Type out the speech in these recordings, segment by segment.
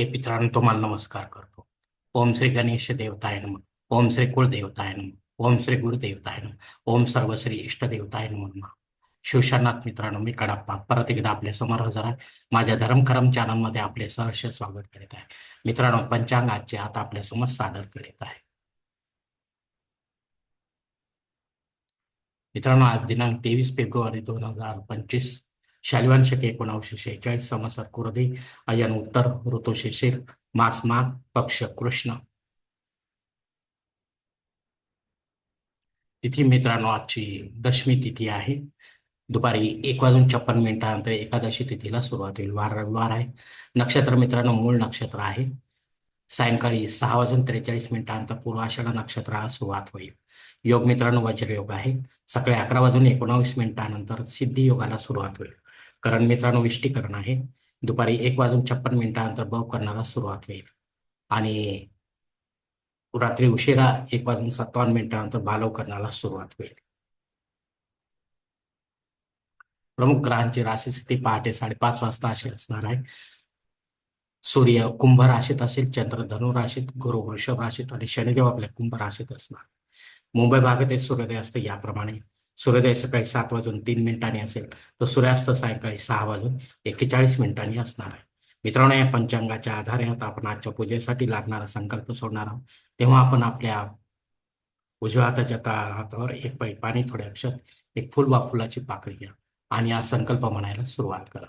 हे पित्रांनो तुम्हाला नमस्कार करतो. ओम श्री गणेश देवताय नम. ओम श्री कुळदेवताय नम. ओम श्री गुरुदेवताय नम. ओम सर्व श्री इष्टदेवताय नम शिवशानाथ मित्रांनो मी कडाप्पा. परत एकदा आपल्यासमोर हजर आहे. माझ्या धर्मकरम चॅनलमध्ये आपले सहर्ष स्वागत करीत आहे. मित्रांनो पंचांग आजचे आता आपल्यासमोर सादर करीत आहे. मित्रांनो आज दिनांक तेवीस फेब्रुवारी दोन हजार पंचवीस. शालिवान शके एकोणावीसशे शेहेचाळीस समसर कुरदी अयन उत्तर ऋतू शिशिर मास माघ पक्ष कृष्ण. तिथी मित्रांनो आजची दशमी तिथी आहे. दुपारी एक वाजून छप्पन मिनिटानंतर एकादशी तिथीला सुरुवात होईल. वार रविवार आहे. नक्षत्र मित्रांनो मूळ नक्षत्र आहे. सायंकाळी सहा वाजून त्रेचाळीस मिनिटानंतर पूर्वाषाढा नक्षत्राला सुरुवात होईल. योग मित्रांनो वज्रयोग आहे. सकाळी अकरा वाजून एकोणावीस मिनिटानंतर सिद्धी योगाला सुरुवात होईल. कारण मित्रांनो विष्टीकरण आहे. दुपारी एक वाजून छप्पन मिनिटानंतर बव करण्याला सुरुवात होईल. आणि रात्री उशिरा एक वाजून सत्तावन्न मिनिटानंतर भालव करण्याला सुरुवात होईल. प्रमुख ग्रहांची राशी स्थिती पहाटे साडेपाच वाजता अशी असणार आहे. सूर्य कुंभ राशीत असेल चंद्र धनु राशीत गुरु वृषभ राशीत आणि शनिदेव आपल्या कुंभ राशीत असणार. मुंबई भागातील सूर्योदय असते याप्रमाणे. सूर्योदय सकाळी सात वाजून तीन मिनिटांनी असेल तर सूर्यास्त सायंकाळी सहा वाजून एक्केचाळीस मिनिटांनी असणार आहे. मित्रांनो या पंचांगाच्या आधारे आता आपण आजच्या पूजेसाठी लागणारा संकल्प सोडणार आहोत. तेव्हा आपण आपल्या उजव्या हाताच्या तळा हातावर एक पळी पाणी थोडे अक्षत एक फुल वा फुलाची पाकळी घ्या आणि हा संकल्प म्हणायला सुरुवात करा.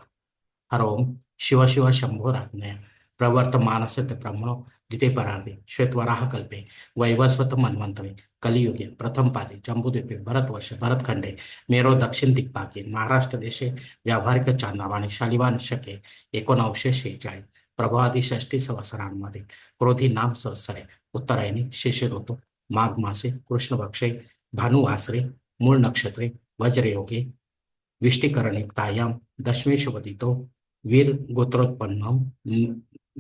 हर ओम शिव शिव शंभो राज्ञय प्रवर्तमानस्य ब्रह्मणो जिथे परार्धे श्वेतवराह कल्पे वैवस्वत मन्वंतरे कलियुगे प्रथम पादे जम्बूद्वीपे भरतवर्ष भरतखंडे मेरो दक्षिण दिग्भागे महाराष्ट्र देशे व्यावहारिक चांदावाणी शालिवान शके एकोणावशे शेहेचाळीस प्रभावादी षष्टी संवत्सरांमध्ये क्रोधी नाम संवत्सरे उत्तरायणी शिशिर ऋतू माघ मासे कृष्णभक्षे भानुवासरे मूळ नक्षत्रे वज्रयोगे विष्टीकरणिकतायाम दशमी शुभदितो वीर गोत्रोत्पन्नम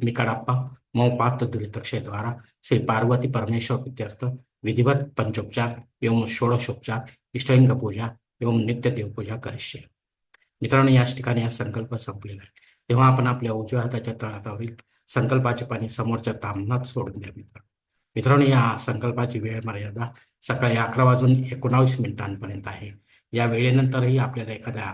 मिकडाप्पा मौपात दुरितक्षय द्वारा श्री पार्वती परमेश्वर इत्यर्थ विधिवत पंचोपचार एवं षोडशोपचार इष्टलिंग पूजा एवं नित्य देवपूजा करिष्ये। मित्रांनो याच ठिकाणी हा संकल्प संपलेला आहे. तेव्हा आपण आपल्या उजव्या हाताच्या तळातावरील संकल्पाचे पाणी समोरच्या तांबणात सोडून द्या मित्र मित्रांनो या संकल्पाची वेळ मर्यादा सकाळी अकरा वाजून एकोणावीस मिनिटांपर्यंत आहे. या वेळेनंतरही आपल्याला एखाद्या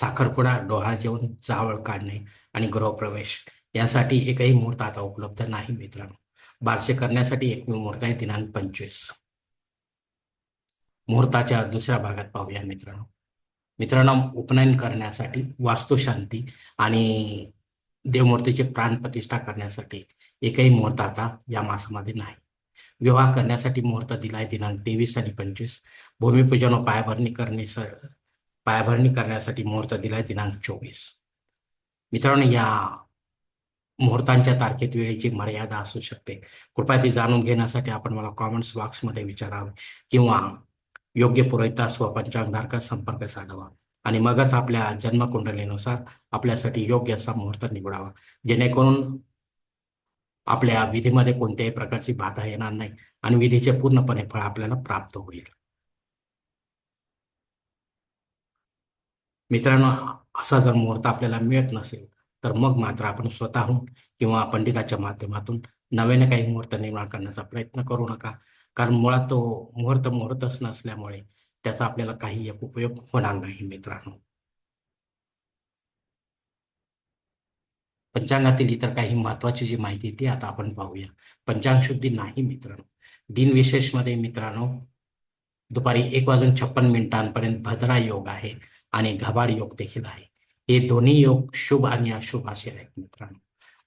साखरपुडा डोहा जेवण जावळ काढणे आणि गृहप्रवेश यासाठी एकही मुहूर्त आता उपलब्ध नाही मित्रांनो. बारसे करण्यासाठी एकमेव मुहूर्त आहे दिनांक पंचवीस. मुहूर्ताच्या दुसऱ्या भागात पाहूया मित्रांनो. मित्रांनो उपनयन करण्यासाठी वास्तुशांती आणि देवमूर्तीची प्राणप्रतिष्ठा करण्यासाठी एकही मुहूर्त आता या मासामध्ये नाही. विवाह करण्यासाठी मुहूर्त दिलाय दिनांक तेवीस आणि पंचवीस. भूमिपूजन व पायाभरणी करणे पायाभरणी करण्यासाठी मुहूर्त दिलाय दिनांक चोवीस. मित्रांनो या मुहूर्तांच्या तारखेत वेळेची मर्यादा असू शकते. कृपया ती जाणून घेण्यासाठी आपण मला कॉमेंट्स बॉक्समध्ये विचारावे किंवा योग्य पुरोहितास व पंचांगधारकास संपर्क साधावा आणि मगच आपल्या जन्मकुंडलीनुसार आपल्यासाठी योग्य असा मुहूर्त निवडावा. जेणेकरून आपल्या विधीमध्ये कोणत्याही प्रकारची बाधा येणार नाही आणि विधीचे पूर्णपणे फळ आपल्याला प्राप्त होईल. मित्रांनो असा जर मुहूर्त आपल्याला मिळत नसेल तर मग मात्र आपण स्वतःहून किंवा पंडिताच्या माध्यमातून नव्याने काही मुहूर्त निर्माण करण्याचा प्रयत्न करू नका. कारण मुळात तो मुहूर्त मुहूर्तच नसल्यामुळे त्याचा आपल्याला काही एक उपयोग होणार नाही मित्रांनो. पंचांगातील इतर काही महत्वाची जी माहिती ती आता आपण पाहूया. पंचांग शुद्धी नाही मित्रांनो. दिनविशेषमध्ये मित्रांनो दुपारी एक वाजून छप्पन मिनिटांपर्यंत भद्रा योग आहे. आणि घबाड योग देखील आहे. हे दोन्ही योग शुभ आणि अशुभ असे आहेत मित्रांनो.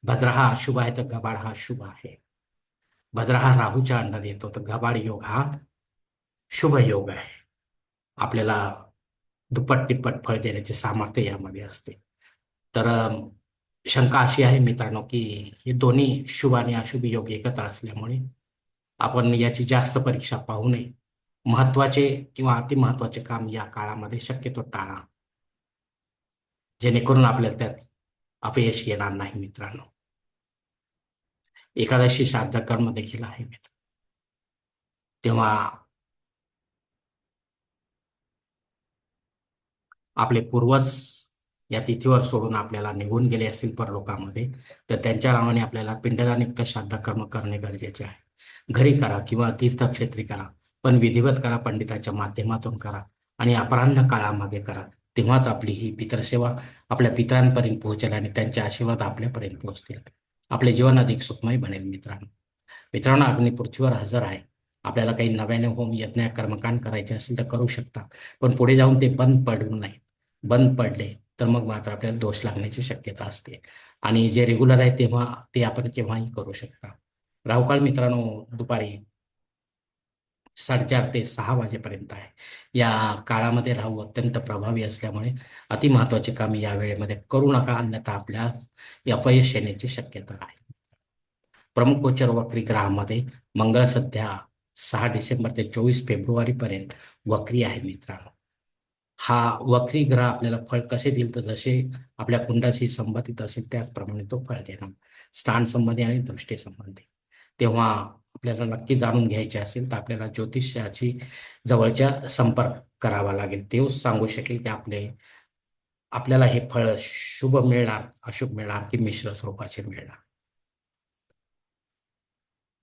भद्रा हा अशुभ आहे तर घबाड हा शुभ आहे. भद्र हा राहूच्या अंडात येतो तर घबाड योग हा शुभ योग आहे. आपल्याला दुप्पट तिप्पट फळ देण्याचे सामर्थ्य यामध्ये असते. तर शंका अशी आहे मित्रांनो की हे दोन्ही शुभ आणि अशुभ योग एकत्र असल्यामुळे आपण याची जास्त परीक्षा पाहू नये. महत्त्वाचे किंवा अतिमहत्वाचे काम या काळामध्ये शक्यतो टाळा. जेणेकरून आपल्याला त्यात अपयश येणार नाही मित्रांनो. एकादशी श्राद्ध कर्म देखील आहे मित्र. तेव्हा आपले पूर्वज या तिथीवर सोडून आपल्याला निघून गेले असतील परलोकामध्ये तर त्यांच्या नावाने आपल्याला पिंडदानियुक्त श्राद्ध कर्म करणे गरजेचे आहे. घरी करा किंवा तीर्थक्षेत्री करा. पण विधिवत करा पंडिताच्या माध्यमातून करा आणि अपराह्न काळामागे करा. तेव्हाच आपली ही पितरसेवा आपल्या पितरांपर्यंत पोहोचेल आणि त्यांचे आशीर्वाद आपल्यापर्यंत पोहोचतील. आपले जीवन अधिक सुखमय बनेल मित्रांनो. मित्रांनो अग्नी पृथ्वीवर हजर आहे. आपल्याला काही नव्याने होम यज्ञ कर्मकांड करायचे असेल तर करू शकता. पण पुढे जाऊन ते बंद पडू नये बंद पडले तर मग मात्र आपल्याला दोष लागण्याची शक्यता असते. आणि जे रेग्युलर आहे तेव्हा ते आपण केव्हाही करू शकता. राहुकाळ मित्रांनो दुपारी साडेचार ते सहा वाजेपर्यंत आहे. या काळामध्ये राहू अत्यंत प्रभावी असल्यामुळे अतिमहत्वाचे काम या वेळेमध्ये करू नका अन्यथा आपल्या अपयश येण्याची शक्यता आहे. प्रमुख गोचर वक्री ग्रहामध्ये मंगळ सध्या सहा डिसेंबर ते चोवीस फेब्रुवारी पर्यंत वक्री आहे मित्रांनो. हा वक्री ग्रह आपल्याला फळ कसे देईल तर जसे आपल्या कुंडाशी संबंधित असेल त्याचप्रमाणे तो फळ देणार. स्थान संबंधी आणि दृष्टी संबंधी. तेव्हा आपल्याला नक्की जाणून घ्यायचे असेल तर आपल्याला ज्योतिषाची जवळच्या संपर्क करावा लागेल. तेव सांगू शकेल की आपले आपल्याला हे फळ शुभ मिळणार अशुभ मिळणार की मिश्र स्वरूपाचे मिळणार.